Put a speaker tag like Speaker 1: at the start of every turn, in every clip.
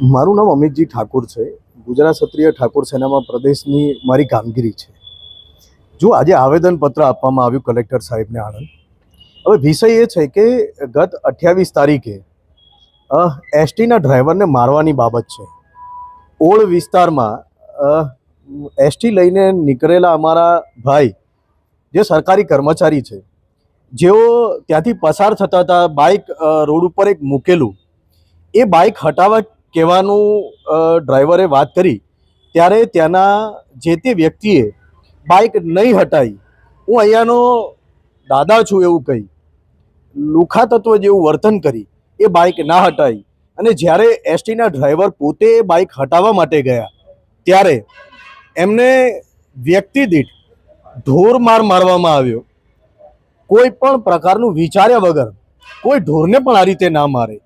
Speaker 1: મારું નામ અમિતજી ઠાકોર છે. ગુજરાત ક્ષત્રિય ઠાકોર સેનામાં પ્રદેશની મારી કામગીરી છે. જો આજે આવેદનપત્ર આપવામાં આવ્યું કલેક્ટર સાહેબને આણંદ. હવે વિષય એ છે કે ગત અઠ્યાવીસ તારીખે એસટીના ડ્રાઈવરને મારવાની બાબત છે. ઓળ વિસ્તારમાં એસટી લઈને નીકળેલા અમારા ભાઈ, જે સરકારી કર્મચારી છે, જેઓ ત્યાંથી પસાર થતા હતા, બાઇક રોડ ઉપર એક મૂકેલું. એ બાઇક હટાવવા કહેવાનું ડ્રાઈવરે વાત કરી, ત્યારે ત્યાંના જે તે વ્યક્તિએ બાઇક નહીં હટાવી. હું અહીંયાનો દાદા છું એવું કહી. લુખા જેવું વર્તન કરી, એ બાઇક ના હટાવી. અને જ્યારે એસટીના ડ્રાઈવર પોતે બાઇક હટાવવા માટે ગયા, ત્યારે એમને વ્યક્તિ દીઠ ઢોર માર મારવામાં આવ્યો. કોઈ પણ પ્રકારનું વિચાર્યા વગર, કોઈ ઢોરને પણ આ રીતે ના મારે.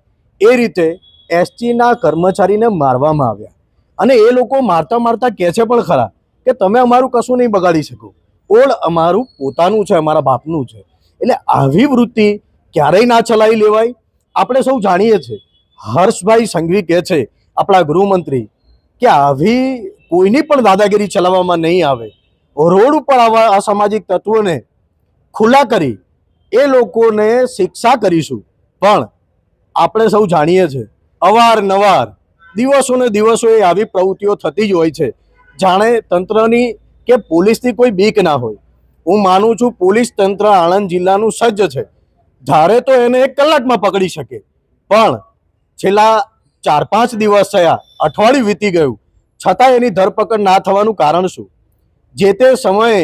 Speaker 1: એ રીતે એસટીના કર્મચારીને મારવામાં આવ્યા. અને એ લોકો મારતા મારતા કહે છે પણ ખરા કે તમે અમારું કશું નહીં બગાડી શકો. ઓળ અમારું પોતાનું છે, અમારા બાપનું છે. એટલે આવી વૃત્તિ ક્યારેય ના ચલાવી લેવાય. આપણે સૌ જાણીએ છીએ. હર્ષભાઈ સંઘવી કહે છે આપણા ગૃહમંત્રી કે આવી કોઈની પણ દાદાગીરી ચલાવવામાં નહીં આવે. રોડ ઉપર આવા અસામાજિક તત્વોને ખુલ્લા કરી એ લોકોને શિક્ષા કરીશું. પણ આપણે સૌ જાણીએ છીએ અવારનવાર દિવસો ને દિવસો એ આવી પ્રવૃત્તિઓ થતી જ હોય છે. જાણે તંત્રની કે પોલીસની કોઈ બીક ના હોય. હું માનું છું પોલીસ તંત્ર આણંદ જિલ્લાનું સજ્જ છે. ધારે તો એને એક કલાકમાં પકડી શકે. પણ છેલ્લા ચાર પાંચ દિવસ થયા, અઠવાડિયું વીતી ગયું. છતાં એની ધરપકડ ના થવાનું કારણ શું? જે તે સમયે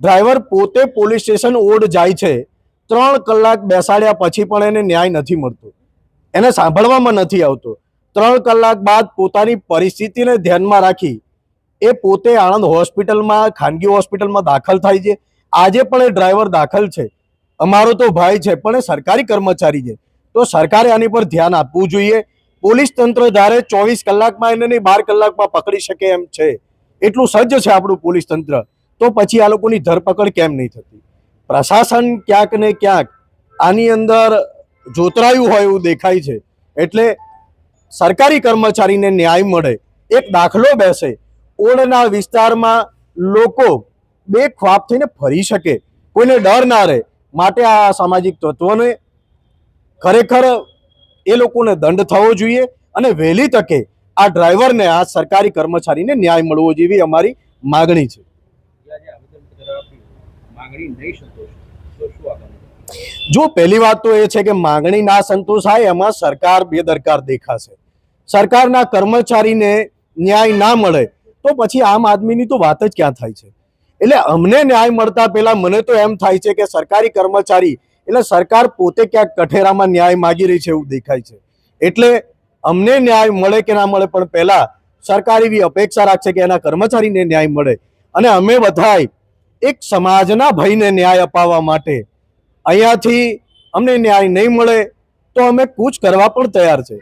Speaker 1: ડ્રાઈવર પોતે પોલીસ સ્ટેશન ઓડ જાય છે, ત્રણ કલાક બેસાડ્યા પછી પણ એને ન્યાય નથી મળતો. એને સાંભળવામાં નથી આવતો. ત્રણ કલાક બાદ પોતાની પરિસ્થિતિને ધ્યાનમાં રાખી એ પોતે આણંદ હોસ્પિટલમાં, ખાનગી હોસ્પિટલમાં દાખલ થાય છે. આજે પણ એ ડ્રાઈવર દાખલ છે. અમારો તો ભાઈ છે, પણ એ સરકારી કર્મચારી છે. તો સરકારે આની પર ધ્યાન આપવું જોઈએ. પોલીસ તંત્ર ધારે ચોવીસ કલાકમાં એને બાર કલાકમાં પકડી શકે એમ છે. એટલું સજ્જ છે આપણું પોલીસ તંત્ર. તો પછી આ લોકોની ધરપકડ કેમ નહીં થતી? પ્રશાસન ક્યાંક ને ક્યાંક આની અંદર જોતરાયું હોય એવું દેખાય છે. એટલે સરકારી કર્મચારીને ન્યાય મળે, એક દાખલો બેસે. ઓળના વિસ્તારમાં લોકો બે ખ્વાબ થઈને ફરી શકે. કોઈને ડર ના રહે. માટે આ સામાજિક તત્વોને ખરેખર એ લોકોને દંડ થવો જોઈએ અને વહેલી તકે આ ડ્રાઈવરને, આ સરકારી કર્મચારીને ન્યાય મળવો જેવી અમારી માગણી છે.
Speaker 2: માંગણી નહીં સંતોષ, તો શું આગળ
Speaker 1: જો પહેલી વાત તો એ છે કે માંગણી ના સંતોષાય એમાં સરકાર બેદરકાર દેખાશે. સરકારના કર્મચારીને ન્યાય ના મળે, તો પછી આમ આદમીની તો વાત જ ક્યાં થાય છે? એટલે અમને ન્યાય મળતા પહેલા મને તો એમ થાય છે કે સરકારી કર્મચારી, એટલે સરકાર પોતે ક્યાંક કઠેરામાં ન્યાય માગી રહી છે એવું દેખાય છે. એટલે અમને ન્યાય મળે કે ના મળે, પણ પહેલા સરકાર એવી અપેક્ષા રાખશે કે એના કર્મચારીને ન્યાય મળે. અને અમે બધાય એક સમાજના ભયને ન્યાય અપાવવા માટે અહીંયાથી અમને ન્યાય નહીં મળે તો અમે કૂચ કરવા પણ તૈયાર છે.